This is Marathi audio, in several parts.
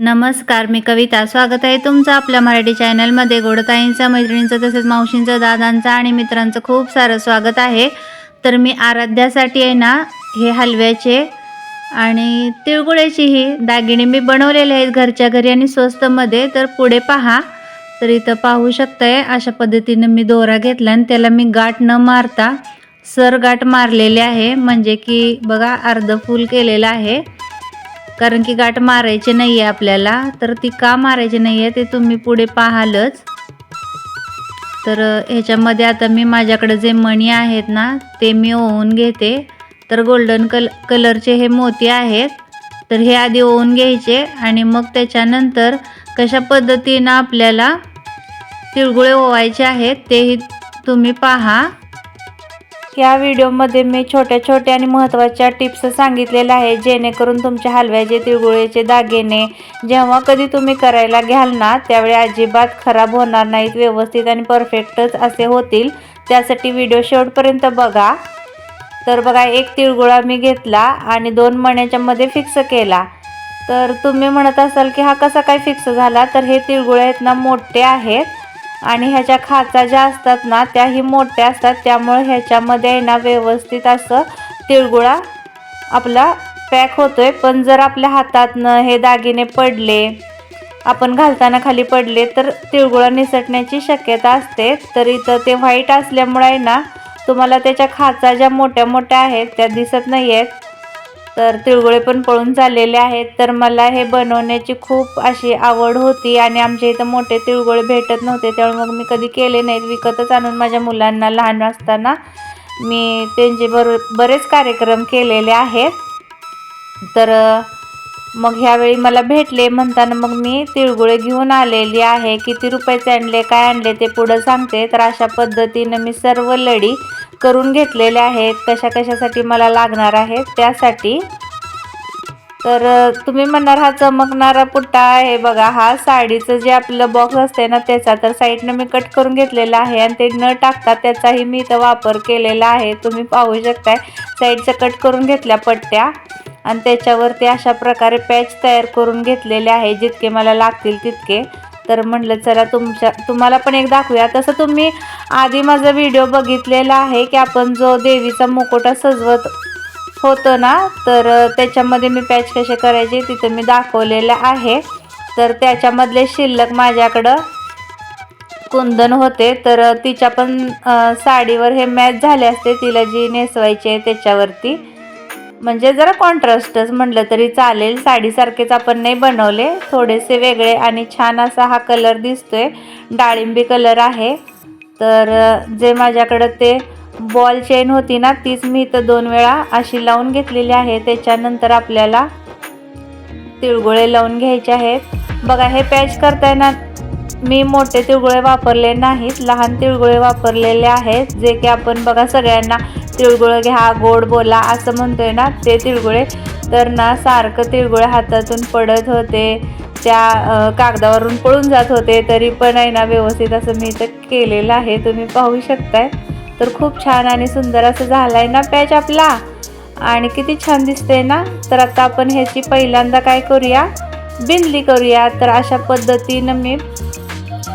नमस्कार मी कविता. स्वागत आहे तुमचं आपल्या मराठी चॅनलमध्ये. गोडताईंचं मैत्रिणींचं तसेच मावशींचं दादांचं आणि मित्रांचं खूप सारं स्वागत आहे. तर मी आराध्यासाठी आहे ना हे हलव्याचे आणि तिळगुळ्याचीही दागिने मी बनवलेले आहेत घरच्या घरी आणि स्वस्तमध्ये तर पुढे पहा. तर इथं पाहू शकताय अशा पद्धतीनं मी दोरा घेतला आणि त्याला मी गाठ न मारता सर गाठ मारलेले आहे. म्हणजे की बघा अर्ध फूल केलेलं आहे. कारण की गाठ मारायची नाही आहे आपल्याला. तर ती का मारायची नाही आहे ते तुम्ही पुढे पाहालच. तर ह्याच्यामध्ये आता मी माझ्याकडे जे मणी आहेत ना ते मी ओवून घेते. तर गोल्डन कल कलरचे हे मोती आहेत. तर हे आधी ओवून घ्यायचे आणि मग त्याच्यानंतर कशा पद्धतीनं आपल्याला तिळगुळे ओवायचे आहेत तेही तुम्ही पहा. या व्हिडिओमध्ये मी छोट्या छोट्या आणि महत्त्वाच्या टिप्स सांगितलेल्या आहेत जेणेकरून तुमच्या हलव्याचे तिळगुळेचे दागिने जेव्हा कधी तुम्ही करायला घ्याल ना त्यावेळी अजिबात खराब होणार नाहीत व्यवस्थित आणि परफेक्टच असे होतील. त्यासाठी व्हिडिओ शेवटपर्यंत बघा. तर बघा एक तिळगुळा मी घेतला आणि दोन मण्याच्या मध्ये फिक्स केला. तर तुम्ही म्हणत असाल की हा कसा काय फिक्स झाला तर हे तिळगुळे आहेत ना मोठे आहेत. आणि ह्याच्या खाचा ज्या असतात ना त्याही मोठ्या असतात. त्यामुळे ह्याच्यामध्ये आहे ना व्यवस्थित असं तिळगुळा आपला पॅक होतोय. पण जर आपल्या हातातनं हे दागिने पडले आपण घालताना खाली पडले तर तिळगुळा निसटण्याची शक्यता असते. तर इथं ते व्हाईट असल्यामुळे आहे ना तुम्हाला त्याच्या खाचा ज्या मोठ्या मोठ्या आहेत त्या दिसत नाही आहेत तर तिळगुळे पण पळून चाललेले आहेत. तर मला हे बनवण्याची खूप अशी आवड होती आणि आमच्या इथं मोठे तिळगुळे भेटत नव्हते. त्यामुळे मग मी कधी केले नाहीत. विकतच आणून माझ्या मुलांना लहान असताना मी त्यांचे बर बरेच कार्यक्रम केलेले आहेत. तर मग ह्यावेळी मला भेटले म्हणताना मग मी तिळगुळे घेऊन आलेली आहे. किती रुपयाचे आणले काय आणले ते पुढं सांगते. तर अशा पद्धतीनं मी सर्व लडी करून घेतलेल्या आहेत. कशा कशासाठी मला लागणार आहे त्यासाठी. तर तुम्ही म्हणणार हा चमकणारा पुट्टा आहे बघा. हा साडीचं जे आपलं बॉक्स असते ना त्याचा तर साईडनं मी कट करून घेतलेला आहे आणि ते न टाकता त्याचाही मी इथं वापर केलेला आहे. तुम्ही पाहू शकताय साईडचं कट करून घेतल्या पट्ट्या. आणि त्याच्यावरती अशा प्रकारे पॅच तयार करून घेतलेले आहे जितके मला लागतील तितके. तर म्हटलं चला तुमच्या तुम्हाला पण एक दाखवूया. तसं तुम्ही आधी माझा व्हिडिओ बघितलेला आहे की आपण जो देवीचा मुकोटा सजवत होतो ना तर त्याच्यामध्ये मी पॅच कसे करायचे तिथं मी दाखवलेलं आहे. तर त्याच्यामधले शिल्लक माझ्याकडं कुंदन होते तर तिच्या पण साडीवर हे मॅच झाले असते तिला जी नेसवायची आहे त्याच्यावरती. म्हणजे जरा कॉन्ट्रास्टच म्हटलं तरी चालेल. साडीसारखेच आपण नाही बनवले. थोडेसे वेगळे आणि छान असा हा कलर दिसतोय. डाळिंबी कलर आहे. तर जे माझ्याकडं ते बॉल चेन होती ना तीच मी इथं दोन वेळा अशी लावून घेतलेली आहे. त्याच्यानंतर आपल्याला तिळगुळे लावून घ्यायचे आहेत. बघा हे पॅच करताना मी मोठे तिळगुळे वापरले नाहीत. लहान तिळगुळे वापरलेले आहेत. जे की आपण बघा सगळ्यांना तिळगुळं घ्या गोड बोला असं म्हणतोय ना ते तिळगुळे तर ना सारखं तिळगुळे हातातून पडत होते. त्या कागदावरून पळून जात होते. तरी पण आहे ना व्यवस्थित असं मी इथं केलेलं आहे. तुम्ही पाहू शकताय. तर खूप छान आणि सुंदर असं झालं आहे ना पॅच आपला. आणि किती छान दिसते ना. तर आता आपण ह्याची पहिल्यांदा काय करूया? बिंदली करूया. तर अशा पद्धतीनं मी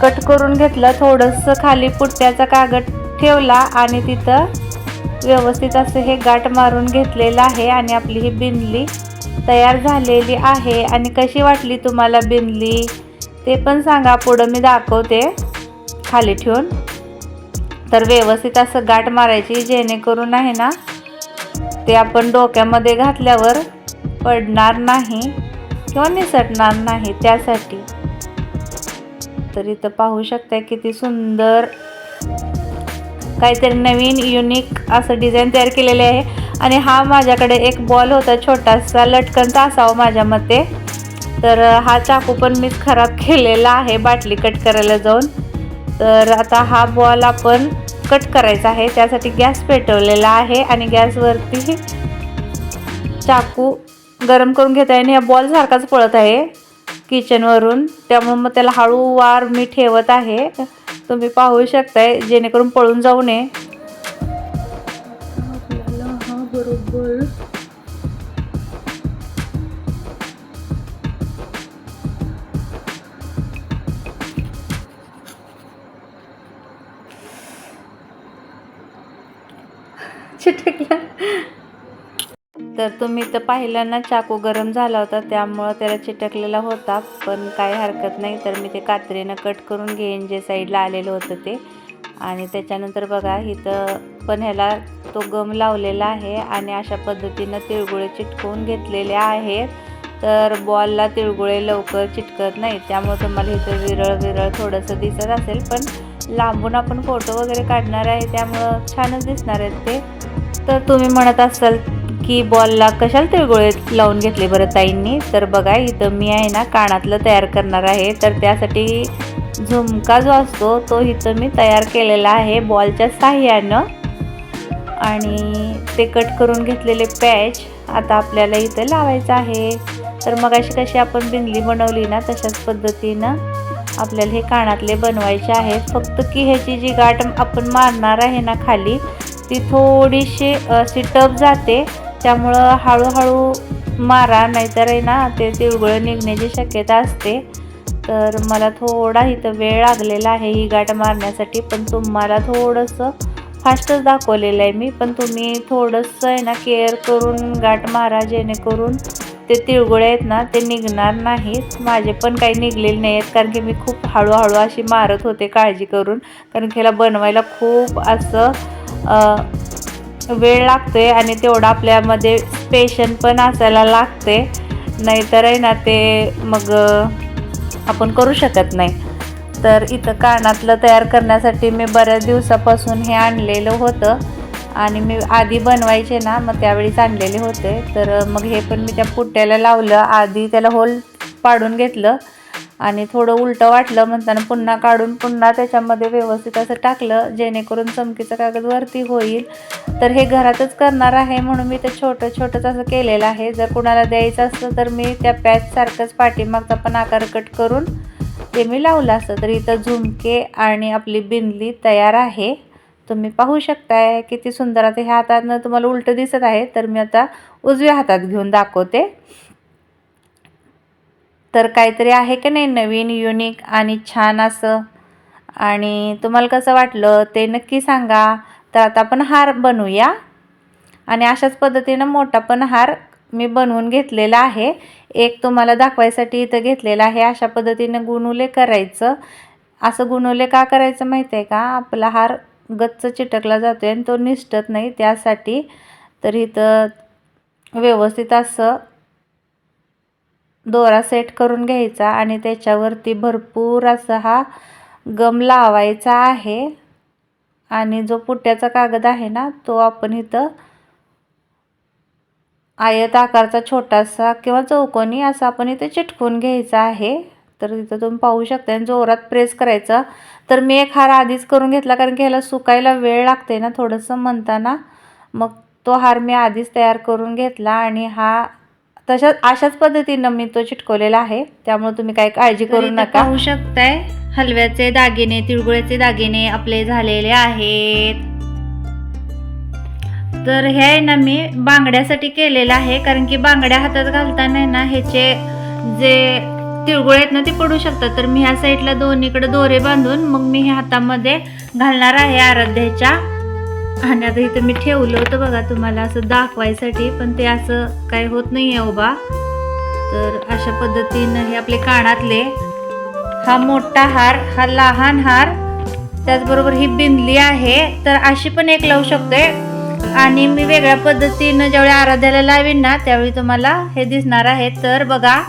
कट करून घेतलं. थोडंसं खाली पुट्ट्याचा कागद ठेवला आणि तिथं व्यवस्थित असं हे गाठ मारून घेतलेलं आहे आणि आपली ही बिंदली तयार झालेली आहे. आणि कशी वाटली तुम्हाला बिनली? ते पण सांगा. पुढं मी दाखवते. खाली ठेवून. तर व्यवस्थित असं गाठ मारायची जेणेकरून आहे ना ते आपण डोक्यामध्ये घातल्यावर पडणार नाही किंवा निसटणार नाही त्यासाठी. तर इथं पाहू शकता किती सुंदर काहीतरी नवीन युनिक असं डिझाईन तयार केलेले आहे. आणि हा माझ्याकडे एक बॉल होता छोटासा लटकनचा असावा माझ्या मते. तर हा चाकू पण मीच खराब केलेला आहे बाटली कट करायला जाऊन. तर आता हा बॉल आपण कट करायचा आहे. त्यासाठी गॅस पेटवलेला आहे आणि गॅसवरती चाकू गरम करून घेत आहे. आणि हा बॉल सारखाच पळत आहे किचनवरून त्यामुळे मग त्याला हळूवार मी ठेवत आहे. तुम्ही पाहू शकताय जेणेकरून पळून जाऊ नये. तर तुम्ही तर पाहिलं ना चाकू गरम झाला होता त्यामुळं त्याला चिटकलेला होता. पण काही हरकत नाही तर मी ते कात्रीनं कट करून घेईन जे साईडला आलेलं होतं ते. आणि त्याच्यानंतर बघा इथं पण ह्याला तो गम लावलेला आहे आणि अशा पद्धतीनं तिळगुळे चिटकवून घेतलेले आहेत. तर बॉलला तिळगुळे लवकर चिटकत नाही त्यामुळे तुम्हाला इथं विरळ विरळ थोडंसं दिसत असेल पण लांबून आपण फोटो वगैरे काढणार आहे त्यामुळं छानच दिसणार आहेत ते. तर तुम्ही म्हणत असाल की बॉलला कशाला तिळगुळे लावून घेतले बरं ताईंनी? तर बघा इथं मी आहे ना कानातलं तयार करणार आहे. तर त्यासाठी झुमका जो असतो तो इथं मी तयार केलेला आहे बॉलच्या साह्यानं. आणि ते कट करून घेतलेले पॅच आता आपल्याला इथं लावायचं आहे. तर मग अशी कशी आपण बिंदली बनवली ना तशाच पद्धतीनं आपल्याला हे कानातले बनवायचे आहेत. फक्त की ह्याची जी गाठ आपण मारणार आहे ना खाली ती थोडीशी अशी टप जाते. त्यामुळं हळूहळू मारा नाहीतर आहे ना ते तिळगुळं निघण्याची शक्यता असते. तर मला थोडा इथं वेळ लागलेला आहे ही गाठ मारण्यासाठी पण तुम्हाला थोडंसं फास्टच दाखवलेलं आहे मी. पण तुम्ही थोडंसं आहे ना केअर करून गाठ मारा जेणेकरून ते तिळगुळे आहेत ना ते निघणार नाहीत. माझे पण काही निघलेले नाही आहेत कारण की मी खूप हळूहळू अशी मारत होते काळजी करून. कारण की ह्याला बनवायला खूप असं वेळ वेळ आहे आणि तेवढं आपल्यामध्ये पेशन पण असायला लागते नाहीतर आहे ना ते मग आपण करू शकत नाही. तर इथं कानातलं तयार करण्यासाठी मी बऱ्याच दिवसापासून हे आणलेलं होतं. आणि मी आधी बनवायचे ना मग त्यावेळीच आणलेले होते. तर मग हे पण मी त्या पुट्ट्याला लावलं. आधी त्याला होल पाडून घेतलं. आणि थोडं उलटं वाटलं म्हणताना पुन्हा काढून पुन्हा त्याच्यामध्ये व्यवस्थित असं टाकलं जेणेकरून चमकीचं कागद वरती होईल. तर हे घरातच करणार आहे म्हणून मी ते छोटं छोटंच असं केलेलं आहे. जर कुणाला द्यायचं असलं तर मी त्या पॅचसारखंच पाठीमागचा पण आकार कट करून ते मी लावलं असतं. तर इथं झुमके आणि आपली बिंदली तयार आहे. तुम्ही पाहू शकताय किती सुंदर. आता ह्या हातानं तुम्हाला उलटं दिसत आहे तर मी आता उजव्या हातात घेऊन दाखवते. तर काहीतरी आहे की नाही नवीन युनिक आणि छान असं? आणि तुम्हाला कसं वाटलं ते नक्की सांगा. तर आता आपण हार बनवूया. आणि अशाच पद्धतीनं मोठा पण हार मी बनवून घेतलेला आहे. एक तुम्हाला दाखवायसाठी इथं घेतलेला आहे. अशा पद्धतीनं गुणुले करायचं. असं गुणुले का करायचं माहिती आहे का? आपला हार गच्च चिटकला जातो आहे आणि तो निष्ठत नाही. त्यासाठी तर इथं व्यवस्थित असं दोरा सेट करून घ्यायचा आणि त्याच्यावरती भरपूर असा हा गम लावायचा आहे. आणि जो पुट्ट्याचा कागद आहे ना तो आपण इथं आयत आकारचा छोटासा किंवा चौकोनी असा आपण इथं चिटकून घ्यायचा आहे. तर इथं तुम्ही पाहू शकता आणि जोरात प्रेस करायचा. तर मी एक हार आधीच करून घेतला कारण की ह्याला सुकायला वेळ लागते ना थोडंसं म्हणताना. मग तो हार मी आधीच तयार करून घेतला आणि हा तशा अशाच पद्धतीनं मी तो चिटकवलेला आहे. त्यामुळे तुम्ही काही काळजी करू नका. पाहू शकताय हलव्याचे दागिने तिळगुळ्याचे दागिने आपले झालेले आहेत. तर हे आहे ना मी बांगड्यासाठी केलेलं आहे कारण की बांगड्या हातात घालताना ना ह्याचे जे तिळगुळे आहेत ना ते पडू शकतात. तर मी ह्या साईडला दोन्हीकडे दोरे बांधून मग मी हे हातामध्ये घालणार आहे आराध्याच्या. आणि आता इथं मी ठेवलं होतं बघा तुम्हाला असं दाखवायसाठी पण ते असं काही होत नाही आहे उभा हो तर अशा पद्धतीनं हे आपले कानातले हा मोठा हार हा लहान हार त्याचबरोबर ही बिंदली आहे तर अशी पण एक लावू शकते आणि मी वेगळ्या पद्धतीनं ज्यावेळी आराध्याला लावीन ना त्यावेळी तुम्हाला हे दिसणार आहे. तर बघा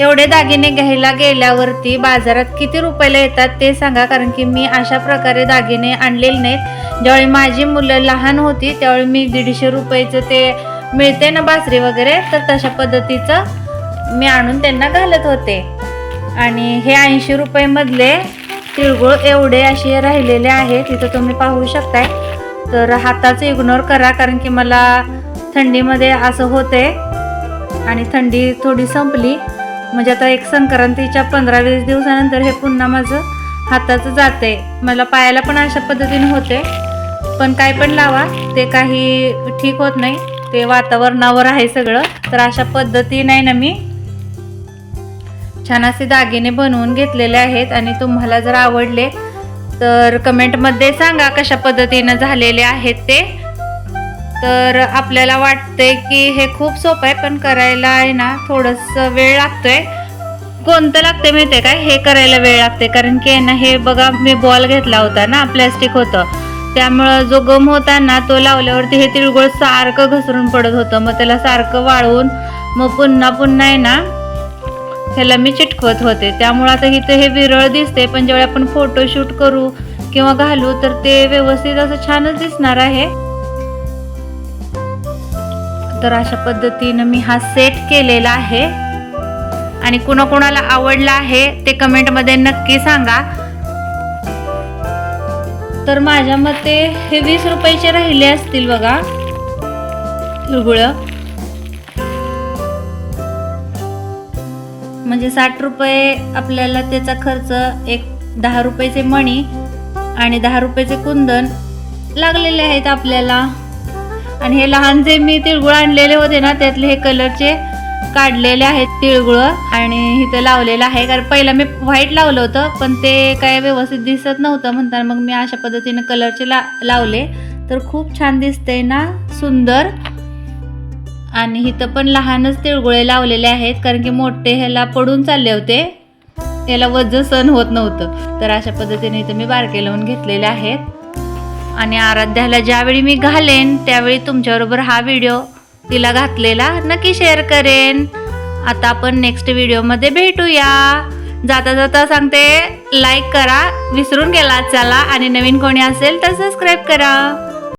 एवढे दागिने घ्यायला गेल्यावरती बाजारात किती रुपयाला येतात ते सांगा कारण की मी अशा प्रकारे दागिने आणलेले नाहीत. ज्यावेळी माझी मुलं लहान होती त्यावेळी मी दीडशे रुपयाचं ते मिळते ना बासरी वगैरे तर तशा पद्धतीचं मी आणून त्यांना घालत होते. आणि हे ऐंशी रुपयेमधले तिळगुळ एवढे असे राहिलेले आहेत तिथं तुम्ही पाहू शकताय. तर हाताचं इग्नोर करा कारण की मला थंडीमध्ये असं होते आणि थंडी थोडी संपली. म्हणजे आता एक संक्रांतीच्या पंधरा वीस दिवसानंतर हे पुन्हा माझं हाताचं जाते मला पायाला पण अशा पद्धतीने होते पण काय पण लावा ते काही ठीक होत नाही. ते वातावरणावर आहे सगळं. तर अशा पद्धतीने आहे ना मी छान असे दागिने बनवून घेतलेले आहेत. आणि तुम्हाला जर आवडले तर कमेंटमध्ये सांगा कशा पद्धतीनं झालेले आहेत ते. तर आपल्याला वाटतंय की हे खूप सोपं आहे पण करायला आहे ना थोडंसं वेळ लागतोय. कोणतं लागते आहे काय हे करायला वेळ लागते कारण की आहे ना हे बघा मी बॉल घेतला होता ना प्लॅस्टिक होतं. त्यामुळं जो गम होता ना तो लावल्यावरती हे तिळगुळ सारखं घसरून पडत होतं. मग त्याला सारखं वाळवून मग पुन्हा पुन्हा आहे ना ह्याला मी चिटकवत होते. त्यामुळं आता इथं हे विरळ दिसते पण जेव्हा आपण फोटोशूट करू किंवा घालू तर ते व्यवस्थित असं छानच दिसणार आहे. तर अशा पद्धतीनं मी हा सेट केलेला आहे. आणि कुणाकुणाला आवडला आहे ते कमेंटमध्ये नक्की सांगा. तर माझ्या मते हे वीस रुपयाचे राहिले असतील बघा. तिळगुळ म्हणजे साठ रुपये आपल्याला त्याचा खर्च एक दहा रुपयाचे मणी आणि दहा रुपयाचे कुंदन लागलेले आहेत आपल्याला. आणि हे लहान जे मी तिळगुळ आणलेले होते ना त्यातले हे कलरचे काढलेले आहेत तिळगुळ. आणि इथं लावलेलं आहे कारण पहिला मी व्हाईट लावलं होतं पण ते काय व्यवस्थित दिसत नव्हतं म्हणताना मग मी अशा पद्धतीने कलरचे ला लावले. तर खूप छान दिसतंय ना सुंदर. आणि इथं पण लहानच तिळगुळे लावलेले आहेत कारण की मोठे ह्याला पडून चालले होते. याला वज सण होत नव्हतं. तर अशा पद्धतीने इथं मी बारके लावून घेतलेले आहेत. आणि आराध्याला ज्यावेळी मी घालेन त्यावेळी तुमच्याबरोबर हा व्हिडिओ तिला घातलेला नक्की शेअर करेन. आता आपण नेक्स्ट व्हिडिओमध्ये भेटूया. जाता जाता सांगते लाईक करा विसरून गेला चला. आणि नवीन कोणी असेल तर सबस्क्राईब करा.